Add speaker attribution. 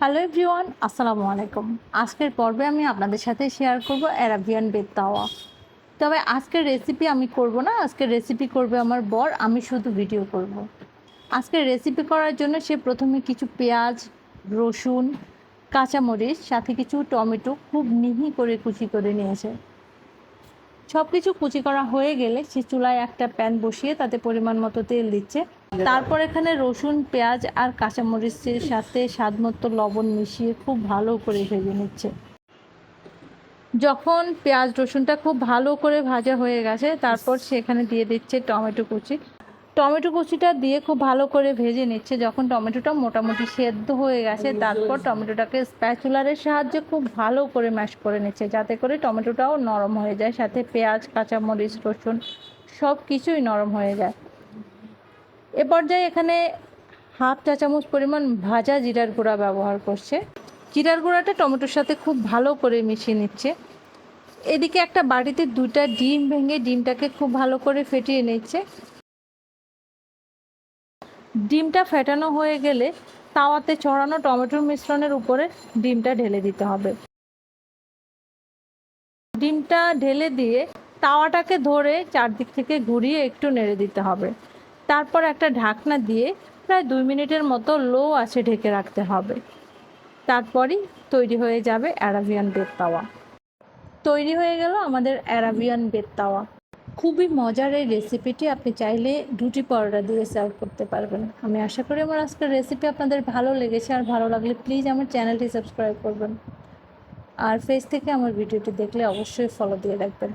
Speaker 1: Hello everyone আসসালামু আলাইকুম। আজকের পর্বে আমি আপনাদের সাথে শেয়ার করব অ্যারাবিয়ান বেদ তাওয়া তবে আজকের রেসিপি আমি করব না, আজকের রেসিপি করবে আমার বর, আমি শুধু ভিডিও করব। আজকের রেসিপি করার জন্য সে প্রথমে কিছু পেঁয়াজ, রসুন, কাঁচামরিচ, সাথে কিছু টমেটো খুব মিহি করে কুচি করে নিয়েছে। সব কিছু কুচি করা হয়ে গেলে সে চুলায় একটা প্যান বসিয়ে তাতে পরিমাণ মতো তেল দিচ্ছে। তারপর এখানে রসুন, পেঁয়াজ আর কাঁচামরিচের সাথে স্বাদ মতো লবণ মিশিয়ে খুব ভালো করে ভেজে নিচ্ছে। যখন পেঁয়াজ, রসুনটা খুব ভালো করে ভাজা হয়ে গেছে, তারপর সেখানে দিয়ে দিচ্ছে টমেটো কুচি। টমেটো কুচিটা দিয়ে খুব ভালো করে ভেজে নিচ্ছে যখন টমেটোটা মোটামুটি সেদ্ধ হয়ে গেছে, তারপর টমেটোটাকে স্প্যাচুলারের সাহায্যে খুব ভালো করে ম্যাশ করে নিচ্ছে, যাতে করে টমেটোটাও নরম হয়ে যায়, সাথে পেঁয়াজ, কাঁচামরিচ, রসুন সব কিছুই নরম হয়ে যায়। এ পর্যায়ে এখানে হাফ চা চামচ পরিমাণ ভাজা জিরার গুঁড়া ব্যবহার করছে। জিরার গুঁড়াটা টমেটোর সাথে খুব ভালো করে মিশিয়ে নিচ্ছে। এদিকে একটা বাটিতে দুটা ডিম ভেঙে ডিমটাকে খুব ভালো করে ফেটিয়ে নিচ্ছে। ডিমটা ফেটানো হয়ে গেলে তাওয়াতে ছড়ানো টমেটোর মিশ্রণের উপরে ডিমটা ঢেলে দিতে হবে। ডিমটা ঢেলে দিয়ে তাওয়াটাকে ধরে চারদিক থেকে ঘুরিয়ে একটু নেড়ে দিতে হবে। তারপর একটা ঢাকনা দিয়ে প্রায় দুই মিনিটের মতো লো আছে ঢেকে রাখতে হবে। তারপরই তৈরি হয়ে যাবে অ্যারাবিয়ান বেদ তাওয়া। তৈরি হয়ে গেল আমাদের অ্যারাবিয়ান বেদ তাওয়া। খুবই মজার এই রেসিপিটি আপনি চাইলে রুটি পরোটা দিয়ে সার্ভ করতে পারবেন। আমি আশা করি আমার আজকের রেসিপি আপনাদের ভালো লেগেছে। আর ভালো লাগলে প্লিজ আমার চ্যানেলটি সাবস্ক্রাইব করবেন। আর ফেস থেকে আমার ভিডিওটি দেখলে অবশ্যই ফলো দিয়ে রাখবেন।